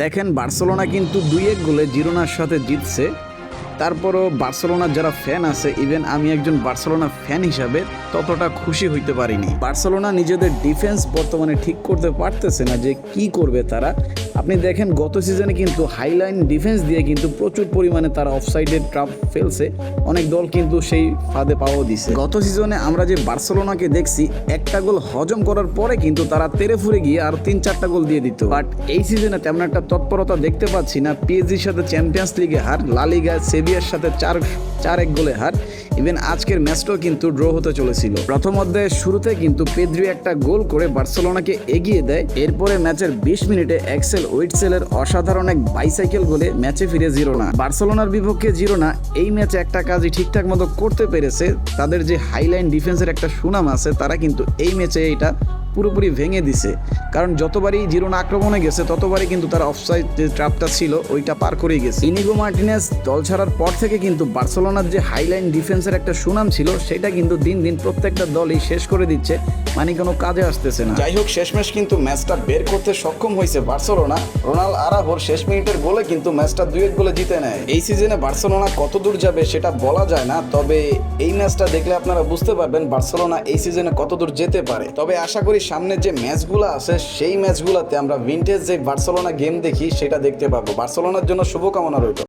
দেখেন বার্সেলোনা কিন্তু দুই এক গোলে জিরোনার সাথে জিতছে। তারপরও বার্সেলোনার যারা ফ্যান আছে ইভেন আমি একজন বার্সেলোনা ফ্যান হিসাবে ততটা খুশি হইতে পারিনি। বার্সেলোনা নিজেদের ডিফেন্স বর্তমানে ঠিক করতে পারতেছে না যে কি করবে তারা। আপনি দেখেন গত সিজনে কিন্তু হাইলাইন ডিফেন্স দিয়ে কিন্তু প্রচুর পরিমাণে তারা অফসাইডের ট্রাপ ফেলছে। অনেক দল কিন্তু সেই ফাঁদে পাওয়াও দিছে। গত সিজনে আমরা যে বার্সেলোনাকে দেখছি, একটা গোল হজম করার পরে কিন্তু তারা তেরে ফুরে গিয়ে আর তিন চারটা গোল দিয়ে দিত। বাট এই সিজনে তেমন একটা তৎপরতা দেখতে পাচ্ছি না। পিএসজির সাথে চ্যাম্পিয়ন্স লিগে হার লালিগা সেভিয়ার সাথে চার চার এক গোলে হার। ইভেন আজকের ম্যাচটাও কিন্তু ড্র হতে চলেছিল। প্রথম অধ্যায়ের শুরুতে কিন্তু পেদ্রি একটা গোল করে বার্সেলোনাকে এগিয়ে দেয়। এরপরে ম্যাচের বিশ মিনিটে এক্সেল ওয়েটসেলের অসাধারণ এক বাইসাইকেল গোলে ম্যাচে ফিরে জিরোনা বার্সেলোনার বিপক্ষে জিরোনা এই ম্যাচে একটা কাজই ঠিকঠাক মতো করতে পেরেছে। তাদের যে হাইলাইন ডিফেন্সের একটা সুনাম আছে, তারা কিন্তু এই ম্যাচে এটা পুরোপুরি ভেঙে দিছে। কারণ যতবারই জিরোনা আক্রমণে গেছে, ততবারই কিন্তু তার অফসাইড যে ট্র্যাপটা ছিল, ওইটা পার করেই গেছে। ইনিগো মার্টিনেস দল ছাড়ার পর থেকে কিন্তু বার্সেলোনার যে হাইলাইন ডিফেন্সের একটা সুনাম ছিল, সেটা কিন্তু দিন দিন প্রত্যেকটা দলই শেষ করে দিচ্ছে মানে কোনো কাজে আসতেছে না। যাই হোক, শেষমেশ কিন্তু ম্যাচটা বের করতে সক্ষম হয়েছে বার্সেলোনা। রোনাল আরাহোর শেষ মিনিটের গোলে কিন্তু ম্যাচটা দুই এক গোলে জিতে নেয়। এই সিজনে বার্সেলোনা কত দূর যাবে সেটা বলা যায় না, তবে এই ম্যাচটা দেখলে আপনারা বুঝতে পারবেন বার্সেলোনা এই সিজনে কত দূর যেতে পারে। তবে আশা করি সামনে যে ম্যাচগুলো আছে, সেই ম্যাচগুলোতে আমরা উইন্টেজ যে বার্সেলোনা গেম দেখি, সেটা দেখতে পাবো। বার্সেলোনার জন্য শুভকামনা রইল।